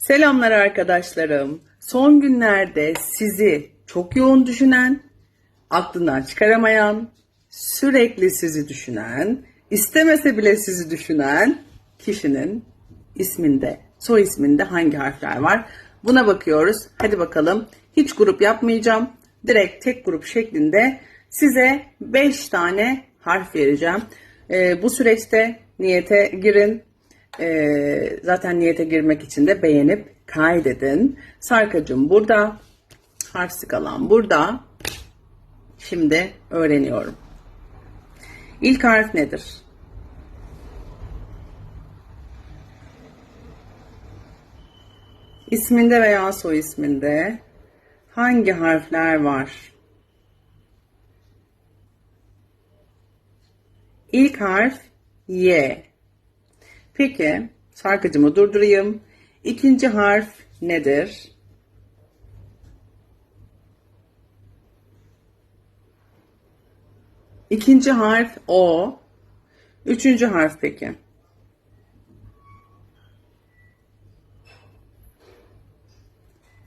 Selamlar arkadaşlarım. Son günlerde sizi çok yoğun düşünen, aklından çıkaramayan, sürekli sizi düşünen, istemese bile sizi düşünen kişinin isminde, soy isminde hangi harfler var? Buna bakıyoruz. Hadi bakalım. Hiç grup yapmayacağım. Direkt tek grup şeklinde size 5 tane harf vereceğim. Ee, bu süreçte niyete girin. Ee, zaten niyete girmek için de beğenip kaydedin. Sarkacım burada. Harf skalam burada. Şimdi öğreniyorum. İlk harf nedir? İsminde veya soy isminde hangi harfler var? İlk harf Y. Peki, sarkacımı durdurayım. İkinci harf nedir? İkinci harf O. Üçüncü harf peki.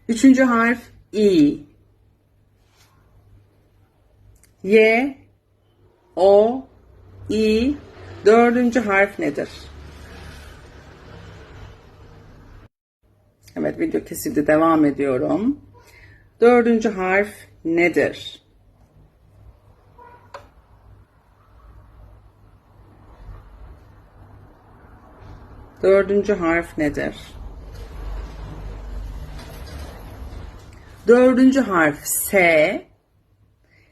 Üçüncü harf İ. Y, O, İ. Dördüncü harf nedir? Evet video kesildi devam ediyorum. Dördüncü harf nedir? Dördüncü harf nedir? Dördüncü harf S.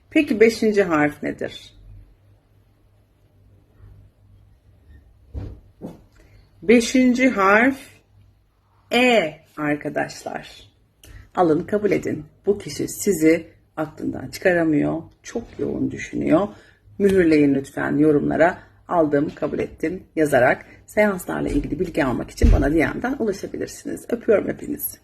Peki beşinci harf nedir? Beşinci harf E arkadaşlar. Alın kabul edin. Bu kişi sizi aklından çıkaramıyor. Çok yoğun düşünüyor. Mühürleyin lütfen yorumlara. Aldım, kabul ettim yazarak seanslarla ilgili bilgi almak için bana DM'den ulaşabilirsiniz. Öpüyorum hepinizi.